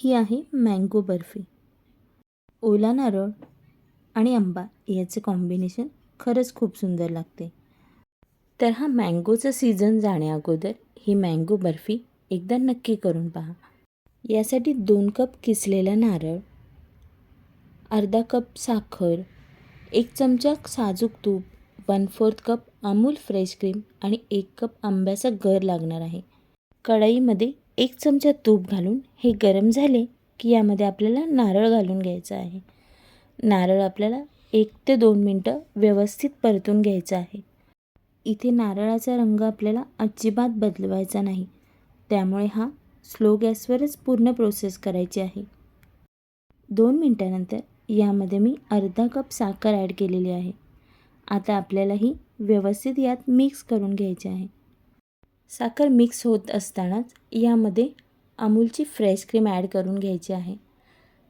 ही आहे मँगो बर्फी. ओला नारळ आणि आंबा याचं कॉम्बिनेशन खरंच खूप सुंदर लागते. तर हा मँगोचा सीझन जाण्याअगोदर ही मँगो बर्फी एकदा नक्की करून पहा. यासाठी दोन कप किसलेला नारळ अर्धा कप साखर एक चमचा साजूक तूप one fourth cup Amul fresh cream आणि एक कप आंब्याचा गर लागणार आहे. कढईमध्ये एक चमचा तूप घालून हे गरम झाले की यामध्ये आपल्याला नारळ घालून घ्यायचं आहे. नारळ आपल्याला एक ते दोन मिनटं व्यवस्थित परतून घ्यायचं आहे. इथे नारळाचा रंग आपल्याला अजिबात बदलवायचा नाही. त्यामुळे हा स्लो गॅसवरच पूर्ण प्रोसेस करायची आहे. दोन मिनटानंतर यामध्ये मी अर्धा कप साखर ॲड केलेली आहे. आता आपल्याला ही व्यवस्थित यात मिक्स करून घ्यायची आहे. साखर मिक्स होत असतानाच यामध्ये अमूलची फ्रेश क्रीम ॲड करून घ्यायची आहे.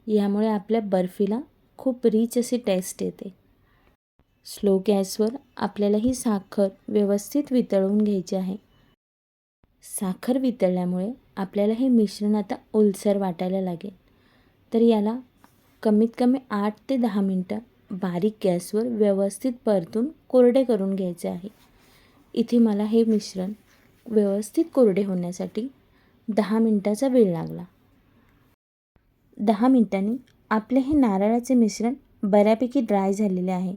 यामुळे आपल्या बर्फीला खूप रिच अशी टेस्ट येते. स्लो गॅसवर आपल्याला ही साखर व्यवस्थित वितळवून घ्यायची आहे. साखर वितळल्यामुळे आपल्याला हे मिश्रण आता ओलसर वाटायला लागेल. तर याला कमीत कमी आठ ते दहा मिनटं बारीक गॅसवर व्यवस्थित परतून कोरडे करून घ्यायचे आहे. इथे मला हे मिश्रण व्यवस्थित कोरडे होण्यासाठी दहा मिनटाचा वेळ लागला. दहा मिनटांनी आपले हे नारळाचे मिश्रण बऱ्यापैकी ड्राय झालेले आहे.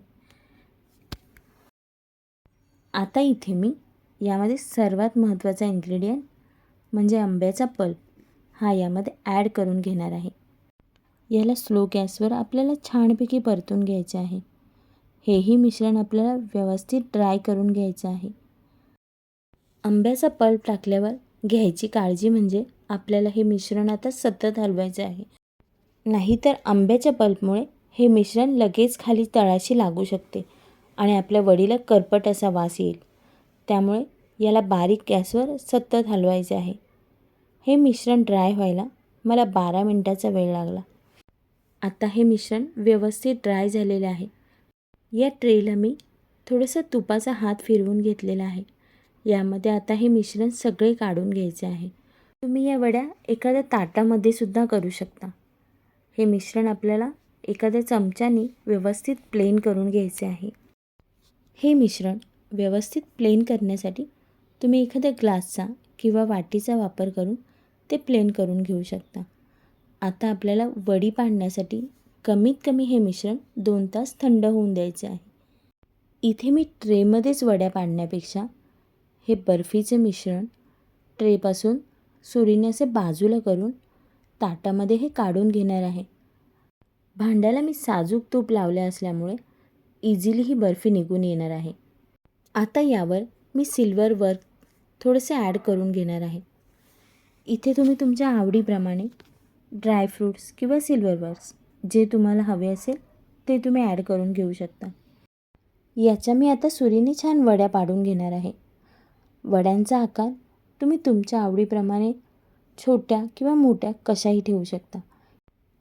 आता इथे मी यामध्ये सर्वात महत्त्वाचा इन्ग्रेडियंट म्हणजे आंब्याचा पल्प हा यामध्ये ॲड करून घेणार आहे. याला स्लो गॅसवर आपल्याला छानपैकी परतून घ्यायचे आहे. हेही मिश्रण आपल्याला व्यवस्थित ड्राय करून घ्यायचं आहे. आंब्याचा पल्प टाकल्यावर घ्यायची काळजी म्हणजे आपल्याला हे मिश्रण आता सतत हलवायचे आहे. नाहीतर आंब्याच्या पल्पमुळे हे मिश्रण लगेच खाली तळाशी लागू शकते आणि आपल्या वडीला करपट असा वास येईल. त्यामुळे याला बारीक गॅसवर सतत हलवायचे आहे. हे मिश्रण ड्राय व्हायला मला बारा मिनटाचा वेळ लागला. आता हे मिश्रण व्यवस्थित ड्राय झालेले आहे. या ट्रेला मी थोडंसं तुपाचा हात फिरवून घेतलेला आहे. यामध्ये आता हे मिश्रण सगळे काढून घ्यायचे आहे. तुम्ही या वड्या एखाद्या ताटामध्ये सुद्धा करू शकता. हे मिश्रण आपल्याला एखाद्या चमच्याने व्यवस्थित प्लेन करून घ्यायचे आहे. हे मिश्रण व्यवस्थित प्लेन करण्यासाठी तुम्ही एखाद्या ग्लासचा किंवा वाटीचा वापर करून ते प्लेन करून घेऊ शकता. आता आपल्याला वडी पाडण्यासाठी कमीत कमी हे मिश्रण दोन तास थंड होऊन द्यायचे आहे. इथे मी ट्रेमध्येच वड्या पाडण्यापेक्षा हे बर्फीचे मिश्रण ट्रेपासून सुरीने असे बाजूला करून ताटामध्ये हे काढून घेणार आहे. भांड्याला मी साजूक तूप लावले असल्यामुळे इझिली ही बर्फी निघून येणार आहे. आता यावर मी सिल्वर वर्क थोडेसे ॲड करून घेणार आहे. इथे तुम्ही तुमच्या आवडीप्रमाणे ड्रायफ्रूट्स किंवा सिल्वर वर्क्स जे तुम्हाला हवे असेल ते तुम्ही ॲड करून घेऊ शकता. याच्या मी आता सुरीने छान वड्या पाडून घेणार आहे. वड्यांचा आकार तुम्ही तुमच्या आवडीप्रमाणे छोट्या किंवा मोठ्या कशाही ठेवू शकता.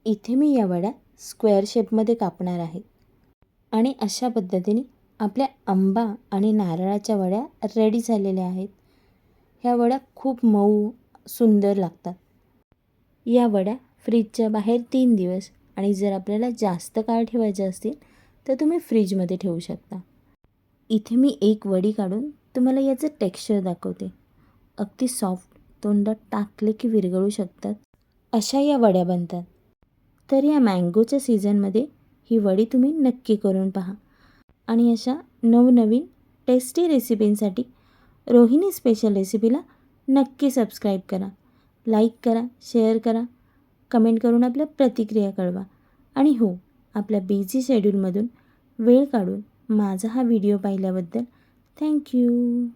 इथे मी या वड्या स्क्वेअर शेपमध्ये कापणार आहे. आणि अशा पद्धतीने आपल्या आंबा आणि नारळाच्या वड्या रेडी झालेल्या आहेत. ह्या वड्या खूप मऊ सुंदर लागतात. या वड्या फ्रीजच्या बाहेर तीन दिवस आणि जर आपल्याला जास्त काळ ठेवायच्या असतील तर तुम्ही फ्रीजमध्ये ठेवू शकता. इथे मी एक वडी काढून तुम्हाला याचं टेक्स्चर दाखवते. अगदी सॉफ्ट तोंडात टाकले की विरघळू शकतात. अशा या वड्या बनतात. तर या मँगोच्या सीझनमध्ये ही वडी तुम्ही नक्की करून पहा. आणि अशा नवनवीन टेस्टी रेसिपींसाठी रोहिणी स्पेशल रेसिपीला नक्की सबस्क्राईब करा. लाईक करा शेअर करा. कमेंट करून आपल्या प्रतिक्रिया कळवा. आणि हो आपल्या बिझी शेड्यूलमधून वेळ काढून माझा हा व्हिडिओ पाहिल्याबद्दल Thank you.